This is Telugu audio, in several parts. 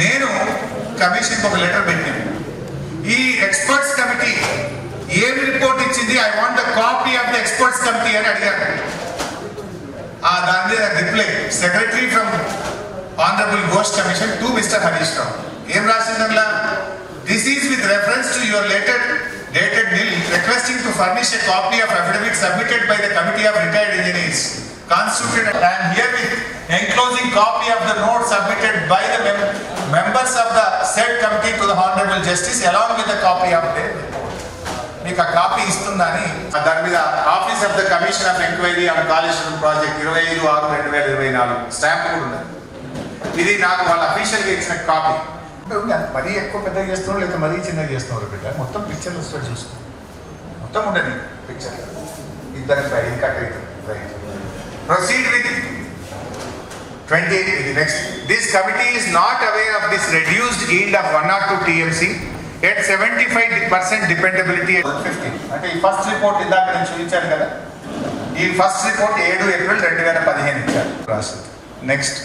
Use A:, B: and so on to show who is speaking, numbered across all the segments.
A: నేను కమిషన్కి ఒక లెటర్ పెట్టాను. ఈ ఎక్స్పర్ట్స్ కమిటీ ఏం రిపోర్ట్ ఇచ్చింది? I want the copy of the experts committee అని అడిగాను ఆ దాని మీద reply. Secretary from honourable ghost commission to mister Harish Rao. ఏం రాసిందల్లా this is with reference to your letter dated bill requesting to furnish a copy of affidavit submitted by the committee of retired engineers constituted and here with enclosing copy of the note submitted by the mem- members of the said committee to the honorable justice along with the copy of the report. మీకు ఆ కాపీ ఇస్తుందని దాని మీద office of the commission of enquiry on Kaleshwaram project ఇరవై ఐదు ఆరు రెండు వేల ఇరవై నాలుగు స్టాంప్ కూడా ఉన్నది. ఇది నాకు వాళ్ళ అఫీషియల్గా ఇచ్చిన కాపీ. మరీ ఎక్కువ పెద్దగా చేస్తున్నారు లేదా మరీ చిన్నగా చేస్తున్నారు బిడ్డ? మొత్తం పిక్చర్ వస్తాడు చూసుకో. మొత్తం ఉండని పిక్చర్ ఇద్దరికి రైట్ ఇది కట్ అవుతుంది రైట్ ప్రొసీడ్ విత్ ట్వంటీ ఇది next this committee is not aware of this reduced yield of one nought two TMC at seventy five percent dependability fifty అంటే ఈ ఫస్ట్ రిపోర్ట్ ఇందాక నేను చూపించాను కదా. ఈ ఫస్ట్ రిపోర్ట్ ఏడు ఏప్రిల్ రెండు వేల పదిహేను ఇచ్చారు. రాసింది నెక్స్ట్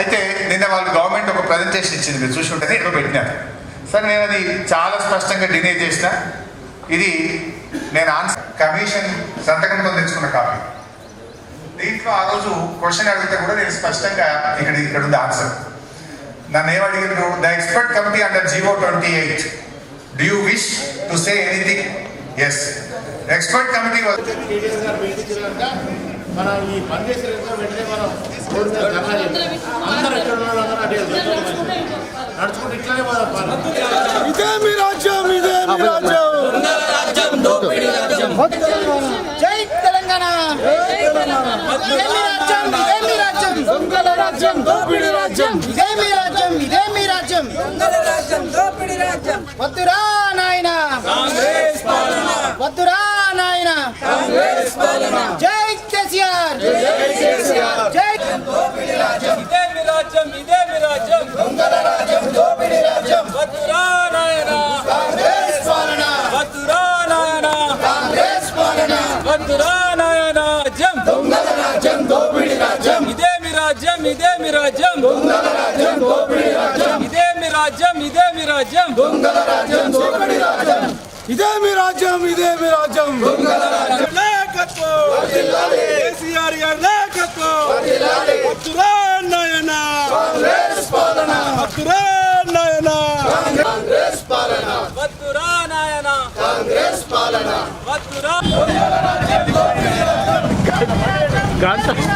A: అయితే నిన్న వాళ్ళు గవర్నమెంట్ ఒక ప్రజెంటేషన్ ఇచ్చింది. మీరు చూసి ఉంటుంది ఇక్కడ పెట్టినారు. సరే నేను అది చాలా స్పష్టంగా డినే చేసిన. ఇది నేను ఆన్సర్ కమిషన్ సంతకంతో తెచ్చుకున్న కాపీ దీంట్లో ఆ రోజు క్వశ్చన్ అడిగితే కూడా నేను స్పష్టంగా ఇక్కడ ఇక్కడ ఉంది ఆన్సర్ నన్ను ఏం అడిగారు the expert committee under GO twenty eight do you wish to say anything yes expert committee
B: మనం ఈ పని వెంటనే మనం అందరూ ఎక్కడ ఉన్నారు అందరూ. నడుచుకుంటూ ఇట్లానే పోదాం
C: ఇదే మీ రాజ్యం ఇదే మీ రాజ్యం
D: జై తెలంగాణ ఇదే మీ రాజ్యం ఇదే మీ రాజ్యం దొంగల రాజ్యం దోపిడి రాజ్యం ఇదే మీ రాజ్యం ఇదే మీ రాజ్యం వద్దురా నాయన వద్దురా నాయన కాంగ్రెస్
E: ఇదే మీ రాజ్యం ఇదే మీ రాజ్యం దొంగల రాజ్యం దోపిడి రాజ్యం ఇదే మీ రాజ్యం ఇదే మీ రాజ్యం దొంగల రాజ్యం దోపిడి రాజ్యం ఇదే మీ రాజ్యం ఇదే మీ రాజ్యం నాయకత్వం కేసీఆర్ గారి నాయకత్వం వద్దురా నాయన వద్దురా నాయన వద్దురా నాయన వద్దురా
D: కేసీఆర్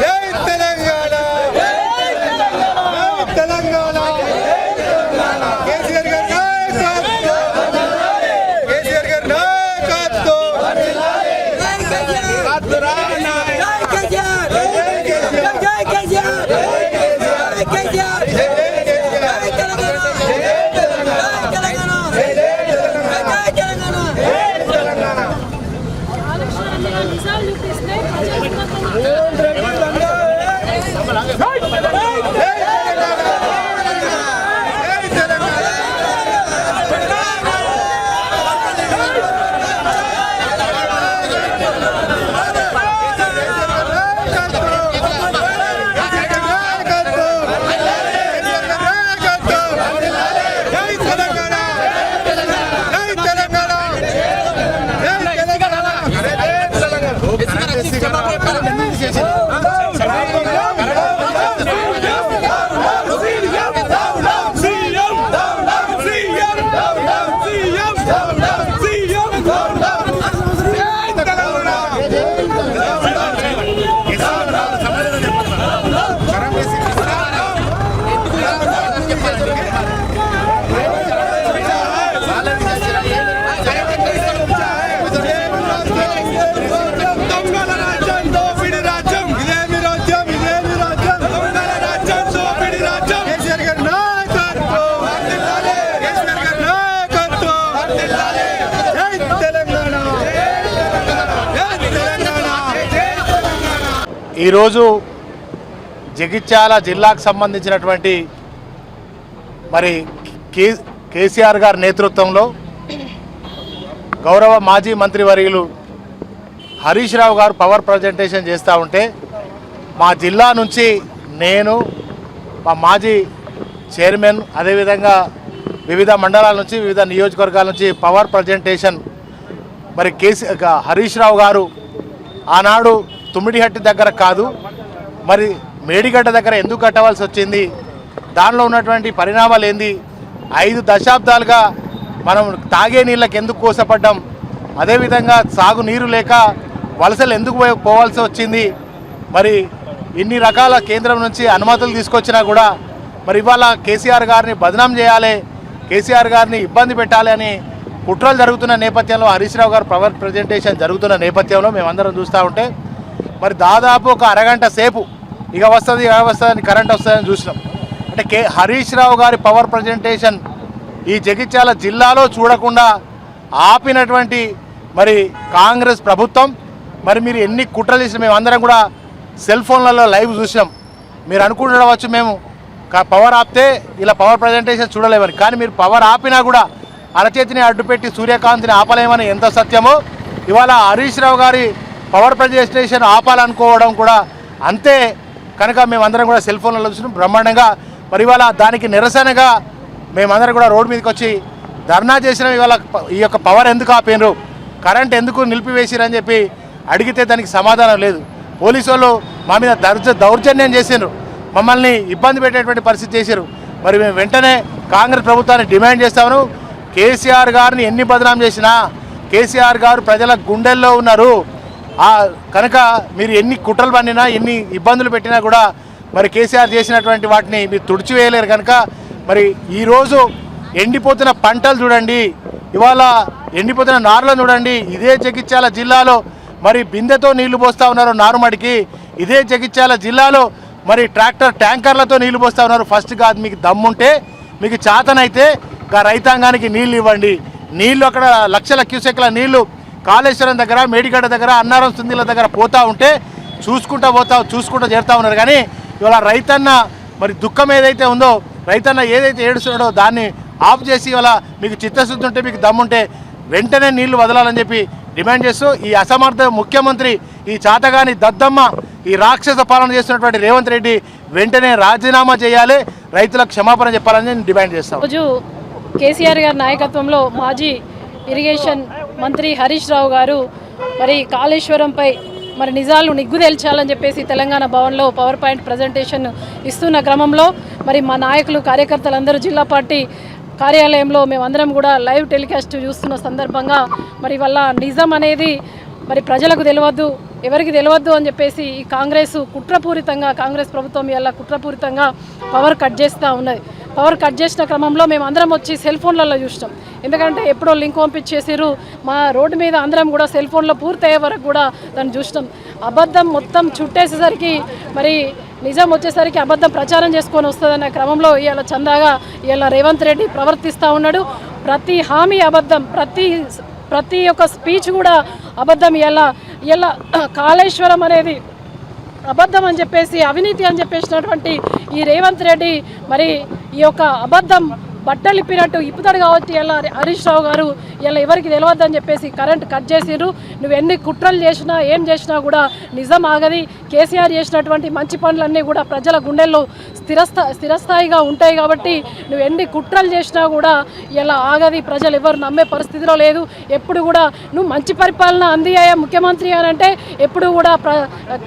D: జై తెలంగాణ జై తెలంగాణ కేసీఆర్ గారి నాయకత్వం
C: కేసీఆర్ గారి నాయకత్వం వద్దురా నాయన. జై కేసీఆర్. దొంగల రాజ్యం దోపిడి రాజ్యం ఇదేమి రాజ్యం ఇదేమి రాజ్యం దొంగల రాజ్యం దోపిడి రాజ్యం కేసీఆర్ గారి నాయకత్వం కేసీఆర్ గారి నాయకత్వం జై తెలంగాణ జై తెలంగాణ
B: ఈరోజు జగిత్యాల జిల్లాకు సంబంధించినటువంటి మరి కే కేసీఆర్ గారి నేతృత్వంలో గౌరవ మాజీ మంత్రివర్యులు హరీష్ రావు గారు పవర్ ప్రజెంటేషన్ చేస్తూ ఉంటే మా జిల్లా నుంచి నేను మా మాజీ చైర్మన్ అదేవిధంగా వివిధ మండలాల నుంచి వివిధ నియోజకవర్గాల నుంచి పవర్ ప్రజెంటేషన్ మరి కేసీ హరీష్ రావు గారు ఆనాడు తుమ్మిడిహట్టి దగ్గర కాదు మరి మేడిగడ్డ దగ్గర ఎందుకు కట్టవలసి వచ్చింది? దానిలో ఉన్నటువంటి పరిణామాలు ఏంది? ఐదు దశాబ్దాలుగా మనం తాగే నీళ్ళకి ఎందుకు కోసపడ్డం? అదేవిధంగా సాగునీరు లేక వలసలు ఎందుకు పోవాల్సి వచ్చింది? మరి ఇన్ని రకాల కేంద్రం నుంచి అనుమతులు తీసుకొచ్చినా కూడా మరి ఇవాళ కేసీఆర్ గారిని బదనాం చేయాలి కేసీఆర్ గారిని ఇబ్బంది పెట్టాలి అని కుట్రలు జరుగుతున్న నేపథ్యంలో హరీష్ రావు గారు పవర్ ప్రజెంటేషన్ జరుగుతున్న నేపథ్యంలో మేమందరం చూస్తూ ఉంటే మరి దాదాపు ఒక అరగంట సేపు ఇక వస్తుంది ఇక వస్తుంది కరెంట్ వస్తుందని చూసినాం. అంటే కే హరీష్ రావు గారి పవర్ ప్రజెంటేషన్ ఈ జగిత్యాల జిల్లాలో చూడకుండా ఆపినటువంటి మరి కాంగ్రెస్ ప్రభుత్వం మరి మీరు ఎన్ని కుట్రలు చేసిన మేము అందరం కూడా సెల్ ఫోన్లలో లైవ్ చూసినాం. మీరు అనుకుంటుండవచ్చు మేము పవర్ ఆపితే ఇలా పవర్ ప్రజెంటేషన్ చూడలేమని. కానీ మీరు పవర్ ఆపినా కూడా అరచేతిని అడ్డుపెట్టి సూర్యకాంతిని ఆపలేమని ఎంత సత్యమో. ఇవాళ హరీష్ రావు గారి పవర్ ప్రజెస్టేషన్ ఆపాలనుకోవడం కూడా అంతే. కనుక మేమందరం కూడా సెల్ ఫోన్లలో చూసినాం బ్రహ్మాండంగా. మరి ఇవాళ దానికి నిరసనగా మేమందరం కూడా రోడ్డు మీదకి వచ్చి ధర్నా చేసిన. ఇవాళ ఈ యొక్క పవర్ ఎందుకు ఆపినరు? కరెంట్ ఎందుకు నిలిపివేసిరని చెప్పి అడిగితే దానికి సమాధానం లేదు. పోలీసు వాళ్ళు మా మీద దర్జ దౌర్జన్యం చేసిండ్రు మమ్మల్ని ఇబ్బంది పెట్టేటువంటి పరిస్థితి చేశారు మరి మేము వెంటనే కాంగ్రెస్ ప్రభుత్వాన్ని డిమాండ్ చేస్తాము కేసీఆర్ గారిని ఎన్ని బదనాం చేసినా కేసీఆర్ గారు ప్రజల గుండెల్లో ఉన్నారు. కనుక మీరు ఎన్ని కుట్రలు పండినా ఎన్ని ఇబ్బందులు పెట్టినా కూడా మరి కేసీఆర్ చేసినటువంటి వాటిని మీరు తుడిచివేయలేరు కనుక మరి ఈరోజు ఎండిపోతున్న పంటలు చూడండి ఇవాళ ఎండిపోతున్న నారులను చూడండి ఇదే జగిత్యాల జిల్లాలో మరి బిందెతో నీళ్ళు పోస్తూ ఉన్నారు నారుమడికి ఇదే జగిత్యాల జిల్లాలో మరి ట్రాక్టర్ ట్యాంకర్లతో నీళ్ళు పోస్తూ ఉన్నారు. ఫస్ట్ కాదు మీకు దమ్ముంటే మీకు చాతనైతే రైతాంగానికి నీళ్ళు ఇవ్వండి. నీళ్ళు అక్కడ లక్షల క్యూసెక్ల నీళ్ళు కాళేశ్వరం దగ్గర మేడిగడ్డ దగ్గర అన్నారం సుందిల దగ్గర పోతూ ఉంటే చూసుకుంటూ పోతా చూసుకుంటూ చేరుతూ ఉన్నారు. కానీ ఇవాళ రైతన్న మరి దుఃఖం ఏదైతే ఉందో రైతన్న ఏదైతే ఏడుస్తున్నాడో దాన్ని ఆఫ్ చేసి ఇవాళ మీకు చిత్తశుద్ధి ఉంటే మీకు దమ్ముంటే వెంటనే నీళ్ళు వదలాలని చెప్పి డిమాండ్ చేస్తూ ఈ అసమర్థ ముఖ్యమంత్రి ఈ చాతగాని దద్దమ్మ ఈ రాక్షస పాలన చేస్తున్నటువంటి రేవంత్ రెడ్డి వెంటనే రాజీనామా చేయాలి. రైతులకు క్షమాపణ చెప్పాలని నేను డిమాండ్ చేస్తాం
F: రోజు కేసీఆర్ గారి నాయకత్వంలో మాజీ ఇరిగేషన్ మంత్రి హరీష్ రావు గారు మరి కాళేశ్వరంపై మరి నిజాలు నిగ్గుదేల్చాలని చెప్పేసి తెలంగాణ భవన్లో పవర్ పాయింట్ ప్రజెంటేషన్ ఇస్తున్న క్రమంలో మరి మా నాయకులు కార్యకర్తలందరూ జిల్లా పార్టీ కార్యాలయంలో మేమందరం కూడా లైవ్ టెలికాస్ట్ చూస్తున్న సందర్భంగా మరి వల్ల నిజం అనేది మరి ప్రజలకు తెలియవద్దు ఎవరికి తెలియవద్దు అని చెప్పేసి ఈ కాంగ్రెస్ కుట్రపూరితంగా కాంగ్రెస్ ప్రభుత్వం ఇలా కుట్రపూరితంగా పవర్ కట్ చేస్తూ ఉన్నది. పవర్ కట్ చేసిన క్రమంలో మేము అందరం వచ్చి సెల్ ఫోన్లలో చూసినాం. ఎందుకంటే ఎప్పుడో లింక్ పంపించేసారు మా రోడ్డు మీద అందరం కూడా సెల్ ఫోన్లో పూర్తయ్యే వరకు కూడా దాన్ని చూసినాం. అబద్ధం మొత్తం చుట్టేసేసరికి మరి నిజం వచ్చేసరికి అబద్ధం ప్రచారం చేసుకొని వస్తుందన్న క్రమంలో ఇవాళ చందాగా ఇవాళ రేవంత్ రెడ్డి ప్రవర్తిస్తూ ఉన్నాడు. ప్రతి హామీ అబద్ధం ప్రతి ప్రతి ఒక్క స్పీచ్ కూడా అబద్ధం. ఇలా ఇలా కాళేశ్వరం అనేది అబద్ధం అని చెప్పేసి అవినీతి అని చెప్పేసినటువంటి ఈ రేవంత్ రెడ్డి మరి ఈ యొక్క అబద్ధం బట్టలు ఇప్పినట్టు ఇప్పుతాడు కాబట్టి ఇలా హరీష్ రావు గారు ఇలా ఎవరికి తెలియద్దని చెప్పేసి కరెంట్ కట్ చేసిర్రు నువ్వు ఎన్ని కుట్రలు చేసినా ఏం చేసినా కూడా నిజం ఆగది. కేసీఆర్ చేసినటువంటి మంచి పనులన్నీ కూడా ప్రజల గుండెల్లో స్థిరస్థా స్థిరస్థాయిగా ఉంటాయి కాబట్టి నువ్వు ఎన్ని కుట్రలు చేసినా కూడా ఇలా ఆగది. ప్రజలు ఎవరు నమ్మే పరిస్థితిలో లేదు. ఎప్పుడు కూడా నువ్వు మంచి పరిపాలన అందియ్యా ముఖ్యమంత్రి అని అంటే ఎప్పుడు కూడా ప్ర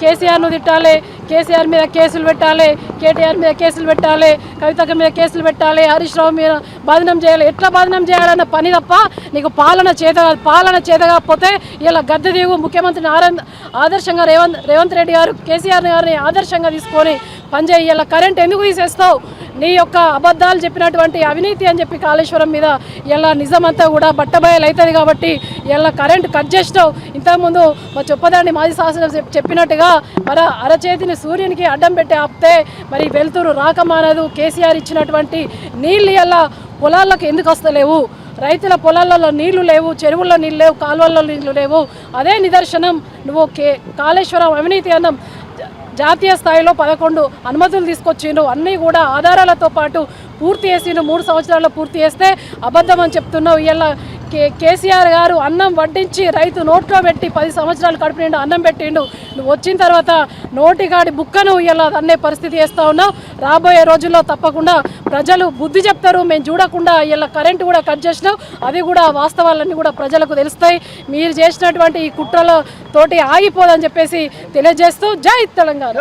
F: కేసీఆర్ను తిట్టాలి కేసీఆర్ మీద కేసులు పెట్టాలి కేటీఆర్ మీద కేసులు పెట్టాలి కవితక మీద కేసులు పెట్టాలి హరీష్ రావు మీద బాధనం చేయాలి. ఎట్లా బాధనం చేయాలన్న పని తప్ప నీకు పాలన చేత పాలన చేత కాకపోతే ఇలా గద్దె దిగు ముఖ్యమంత్రి నారాయణ ఆదర్శంగా రేవంత్ రేవంత్ రెడ్డి గారు కేసీఆర్ గారిని ఆదర్శంగా తీసుకొని పనిచేయాల కరెంట్ ఎందుకు తీసేస్తావు? నీ యొక్క అబద్ధాలు చెప్పినటువంటి అవినీతి అని చెప్పి కాళేశ్వరం మీద ఇలా నిజమంతా కూడా బట్టబయలు అవుతుంది కాబట్టి ఇలా కరెంట్ కట్ చేసినావు? ఇంతకుముందు మా చొప్పదండి మాజీ శాసనం చెప్పినట్టుగా మరి అరచేతిని సూర్యునికి అడ్డం పెట్టి ఆపితే మరి వెలుతురు రాకమానదు. కేసీఆర్ ఇచ్చినటువంటి నీళ్ళు ఇలా పొలాలకు ఎందుకు వస్తలేవు? రైతుల పొలాలలో నీళ్ళు లేవు చెరువుల్లో నీళ్ళు లేవు కాలువల్లో నీళ్ళు లేవు. అదే నిదర్శనం. నువ్వు కే కాళేశ్వరం అవినీతి అన్నం. జాతీయ స్థాయిలో పదకొండు అనుమతులు తీసుకొచ్చిండు అన్నీ కూడా ఆధారాలతో పాటు పూర్తి చేసిండు మూడు సంవత్సరాల్లో పూర్తి చేస్తే అబద్ధం అని చెప్తున్నావు. ఇలా కే కేసీఆర్ గారు అన్నం వడ్డించి రైతు నోట్లో పెట్టి పది సంవత్సరాలు కడుపు అన్నం పెట్టిండు. నువ్వు వచ్చిన తర్వాత నోటిగాడి బుక్కను ఇలా అన్నే పరిస్థితి వేస్తూ ఉన్నావు. రాబోయే రోజుల్లో తప్పకుండా ప్రజలు బుద్ధి చెప్తారు. మేము చూడకుండా ఇలా కరెంటు కూడా కట్ చేసినావు అది కూడా వాస్తవాలన్నీ కూడా ప్రజలకు తెలుస్తాయి. మీరు చేసినటువంటి ఈ కుట్రలతోటి ఆగిపోదని చెప్పేసి తెలియజేస్తూ జై తెలంగాణ.